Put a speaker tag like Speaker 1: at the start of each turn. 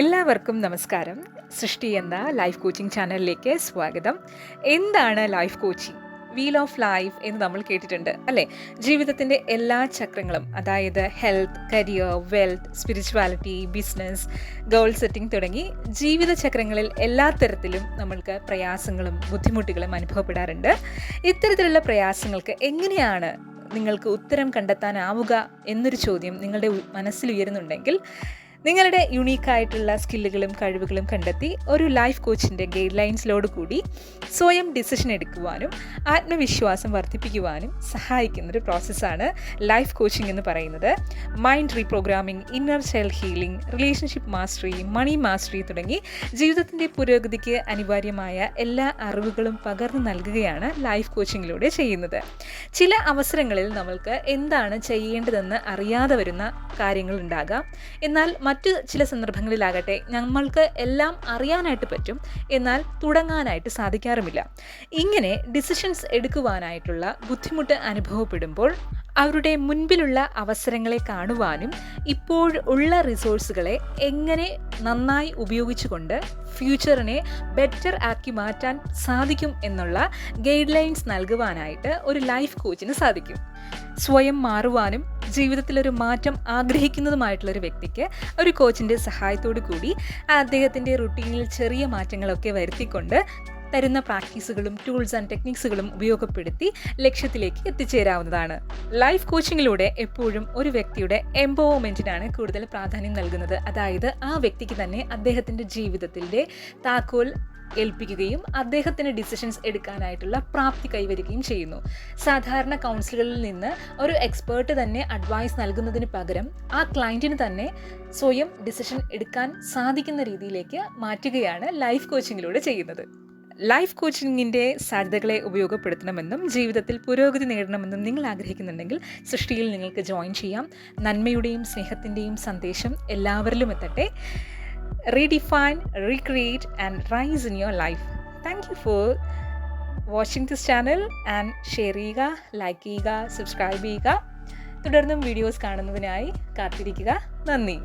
Speaker 1: എല്ലാവർക്കും നമസ്കാരം. സൃഷ്ടി എന്ന ലൈഫ് കോച്ചിങ് ചാനലിലേക്ക് സ്വാഗതം. എന്താണ് life coaching wheel of life എന്ന് നമ്മൾ കേട്ടിട്ടുണ്ട് അല്ലേ? ജീവിതത്തിന്റെ എല്ലാ ചക്രങ്ങളും അതായത് health career wealth spirituality business goal setting തുടങ്ങി ജീവിത ചക്രങ്ങളിൽ എല്ലാ തരത്തിലും നമ്മൾക്ക് പ്രയാസങ്ങളും ബുദ്ധിമുട്ടുകളും അനുഭവപ്പെടാറുണ്ട്. ഇത്തരത്തിലുള്ള പ്രയാസങ്ങൾക്ക് എങ്ങനെയാണ് നിങ്ങൾക്ക് ഉത്തരം കണ്ടെത്താനാവുക എന്നൊരു ചോദ്യം നിങ്ങളുടെ മനസ്സിൽ ഉയരുന്നുണ്ടെങ്കിൽ നിങ്ങളുടെ യുണീക്കായിട്ടുള്ള സ്കില്ലുകളും കഴിവുകളും കണ്ടെത്തി ഒരു ലൈഫ് കോച്ചിന്റെ ഗൈഡ് ലൈൻസിലോട് കൂടി സ്വയം ഡിസിഷൻ എടുക്കുവാനും ആത്മവിശ്വാസം വർദ്ധിപ്പിക്കുവാനും സഹായിക്കുന്നൊരു പ്രോസസ്സാണ് ലൈഫ് കോച്ചിങ് എന്ന് പറയുന്നത്. Mind reprogramming inner child healing relationship mastery money mastery തുടങ്ങി ജീവിതത്തിന്റെ പുരോഗതിക്ക് അനിവാര്യമായ എല്ലാ അറിവുകളും പകർന്നു നൽകുകയാണ് ലൈഫ് കോച്ചിങ്ങിലൂടെ ചെയ്യുന്നത്. ചില അവസരങ്ങളിൽ നമ്മൾക്ക് എന്താണ് ചെയ്യേണ്ടതെന്ന് അറിയാതെ വരുന്ന കാര്യങ്ങളുണ്ടാകാം എന്നാൽ മറ്റ് ചില സന്ദർഭങ്ങളിലാകട്ടെ നമ്മൾക്ക് എല്ലാം അറിയാനായിട്ട് പറ്റും. എന്നാൽ തുടങ്ങാനായിട്ട് സാധിക്കാറുമില്ല. ഇങ്ങനെ ഡിസിഷൻസ് എടുക്കുവാനായിട്ടുള്ള ബുദ്ധിമുട്ട് അനുഭവപ്പെടുമ്പോൾ അവരുടെ മുൻപിലുള്ള അവസരങ്ങളെ കാണുവാനും ഇപ്പോൾ ഉള്ള റിസോഴ്സുകളെ എങ്ങനെ നന്നായി ഉപയോഗിച്ചുകൊണ്ട് ഫ്യൂച്ചറിനെ ബെറ്റർ ആക്കി മാറ്റാൻ സാധിക്കും എന്നുള്ള ഗൈഡ് ലൈൻസ് നൽകുവാനായിട്ട് ഒരു ലൈഫ് കോച്ചിന് സാധിക്കും. സ്വയം മാറുവാനും ജീവിതത്തിലൊരു മാറ്റം ആഗ്രഹിക്കുന്നതുമായിട്ടുള്ള ഒരു വ്യക്തിക്ക് ഒരു കോച്ചിന്റെ സഹായത്തോടു കൂടി അദ്ദേഹത്തിന്റെ റുട്ടീനിൽ ചെറിയ മാറ്റങ്ങളൊക്കെ വരുത്തിക്കൊണ്ട് തരുന്ന പ്രാക്ടീസുകളും ടൂൾസ് ആൻഡ് ടെക്നിക്സുകളും ഉപയോഗപ്പെടുത്തി ലക്ഷ്യത്തിലേക്ക് എത്തിച്ചേരാവുന്നതാണ്. ലൈഫ് കോച്ചിങ്ങിലൂടെ എപ്പോഴും ഒരു വ്യക്തിയുടെ എംപവർമെന്റിനാണ് കൂടുതൽ പ്രാധാന്യം നൽകുന്നത്. അതായത് ആ വ്യക്തിക്ക് തന്നെ അദ്ദേഹത്തിന്റെ ജീവിതത്തിന്റെ താക്കോൽ ഏൽപ്പിക്കുകയും അദ്ദേഹത്തിന് ഡിസിഷൻസ് എടുക്കാനായിട്ടുള്ള പ്രാപ്തി കൈവരികയും ചെയ്യുന്നു. സാധാരണ കൗൺസിലുകളിൽ നിന്ന് ഒരു എക്സ്പേർട്ട് തന്നെ അഡ്വൈസ് നൽകുന്നതിന് പകരം ആ ക്ലയന്റിന് തന്നെ സ്വയം ഡിസിഷൻ എടുക്കാൻ സാധിക്കുന്ന രീതിയിലേക്ക് മാറ്റുകയാണ് ലൈഫ് കോച്ചിങ്ങിലൂടെ ചെയ്യുന്നത്. ലൈഫ് കോച്ചിങ്ങിന്റെ സാധ്യതകളെ ഉപയോഗപ്പെടുത്തണമെന്നും ജീവിതത്തിൽ പുരോഗതി നേടണമെന്നും നിങ്ങൾ ആഗ്രഹിക്കുന്നുണ്ടെങ്കിൽ സൃഷ്ടിയിൽ നിങ്ങൾക്ക് ജോയിൻ ചെയ്യാം. നന്മയുടെയും സ്നേഹത്തിന്റെയും സന്ദേശം എല്ലാവരിലും എത്തട്ടെ. Redefine recreate and rise in your life thank you for watching this channel and share ചെയ്യുക ലൈക്ക് ചെയ്യുക സബ്സ്ക്രൈബ് ചെയ്യുക തുടർന്നും വീഡിയോസ് കാണുന്നതിനായി കാത്തിരിക്കുക. നന്ദി.